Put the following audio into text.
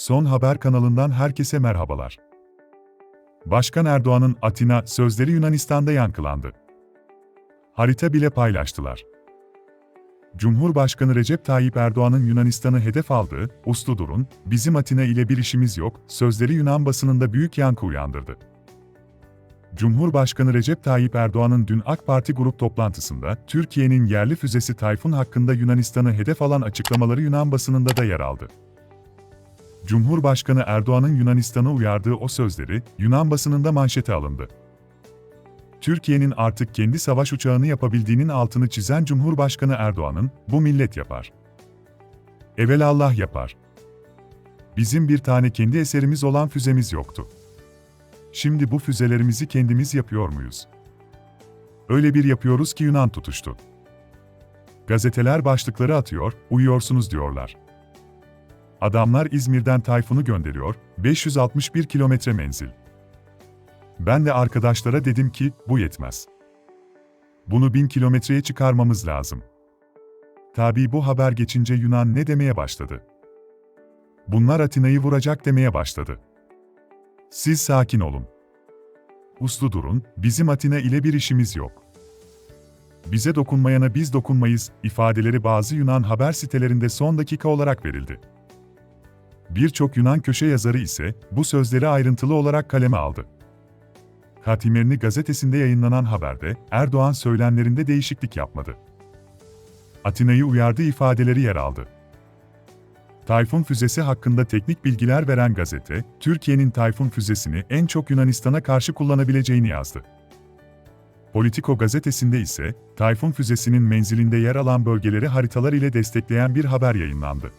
Son Haber kanalından herkese merhabalar. Başkan Erdoğan'ın Atina sözleri Yunanistan'da yankılandı. Harita bile paylaştılar. Cumhurbaşkanı Recep Tayyip Erdoğan'ın Yunanistan'ı hedef aldığı, uslu durun, bizim Atina ile bir işimiz yok, sözleri Yunan basınında büyük yankı uyandırdı. Cumhurbaşkanı Recep Tayyip Erdoğan'ın dün AK Parti grup toplantısında, Türkiye'nin yerli füzesi Tayfun hakkında Yunanistan'ı hedef alan açıklamaları Yunan basınında da yer aldı. Cumhurbaşkanı Erdoğan'ın Yunanistan'a uyardığı o sözleri, Yunan basınında manşete alındı. Türkiye'nin artık kendi savaş uçağını yapabildiğinin altını çizen Cumhurbaşkanı Erdoğan'ın, bu millet yapar. Evelallah yapar. Bizim bir tane kendi eserimiz olan füzemiz yoktu. Şimdi bu füzelerimizi kendimiz yapıyor muyuz? Öyle bir yapıyoruz ki Yunan tutuştu. Gazeteler başlıkları atıyor, uyuyorsunuz diyorlar. Adamlar İzmir'den Tayfun'u gönderiyor, 561 kilometre menzil. Ben de arkadaşlara dedim ki, bu yetmez. Bunu 1000 kilometreye çıkarmamız lazım. Tabii bu haber geçince Yunan ne demeye başladı? Bunlar Atina'yı vuracak demeye başladı. Siz sakin olun. Uslu durun, bizim Atina ile bir işimiz yok. Bize dokunmayana biz dokunmayız, ifadeleri bazı Yunan haber sitelerinde son dakika olarak verildi. Birçok Yunan köşe yazarı ise bu sözleri ayrıntılı olarak kaleme aldı. Hatimerini gazetesinde yayınlanan haberde Erdoğan söylemlerinde değişiklik yapmadı. Atina'yı uyardığı ifadeleri yer aldı. Tayfun füzesi hakkında teknik bilgiler veren gazete, Türkiye'nin Tayfun füzesini en çok Yunanistan'a karşı kullanabileceğini yazdı. Politico gazetesinde ise, Tayfun füzesinin menzilinde yer alan bölgeleri haritalar ile destekleyen bir haber yayınlandı.